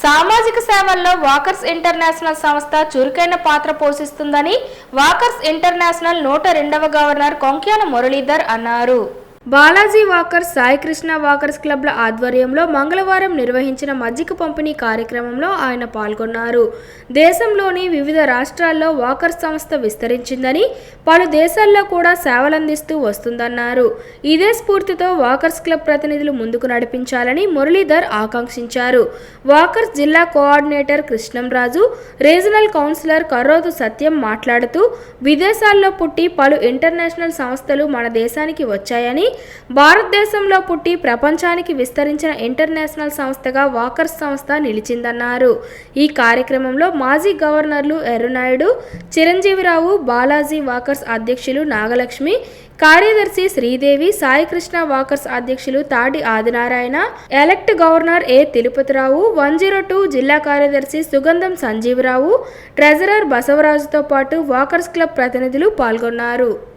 సామాజిక సేవల్లో walkers international సంస్థ చురుకైన పాత్ర పోషిస్తుందని వాకర్స్ ఇంటర్నేషనల్ నూట రెండవ గవర్నర్ కొంక్యాన మురళీధర్ అన్నారు. బాలాజీ వాకర్స్ సాయికృష్ణ వాకర్స్ క్లబ్ల ఆధ్వర్యంలో మంగళవారం నిర్వహించిన మజ్జిగ పంపిణీ కార్యక్రమంలో ఆయన పాల్గొన్నారు. దేశంలోని వివిధ రాష్ట్రాల్లో వాకర్స్ సంస్థ విస్తరించిందని పలు దేశాల్లో కూడా సేవలందిస్తూ వస్తుందన్నారు. ఇదే స్ఫూర్తితో వాకర్స్ క్లబ్ ప్రతినిధులు ముందుకు నడిపించాలని మురళీధర్ ఆకాంక్షించారు. వాకర్స్ జిల్లా coordinator Krishnamraju regional councillor Karrotu Satyam మాట్లాడుతూ విదేశాల్లో పుట్టి పలు ఇంటర్నేషనల్ సంస్థలు మన దేశానికి వచ్చాయని భారతదేశంలో పుట్టి ప్రపంచానికి విస్తరించిన ఇంటర్నేషనల్ సంస్థగా వాకర్స్ సంస్థ నిలిచిందన్నారు. ఈ కార్యక్రమంలో మాజీ గవర్నర్లు ఎర్రనాయుడు చిరంజీవిరావు బాలాజీ వాకర్స్ అధ్యక్షులు నాగలక్ష్మి కార్యదర్శి శ్రీదేవి సాయికృష్ణ వాకర్స్ అధ్యక్షులు Tadi Adinarayana elect governor A Tirupathirao one zero two జిల్లా కార్యదర్శి సుగంధం సంజీవరావు ట్రెజరర్ బసవరాజుతో పాటు వాకర్స్ క్లబ్ ప్రతినిధులు పాల్గొన్నారు.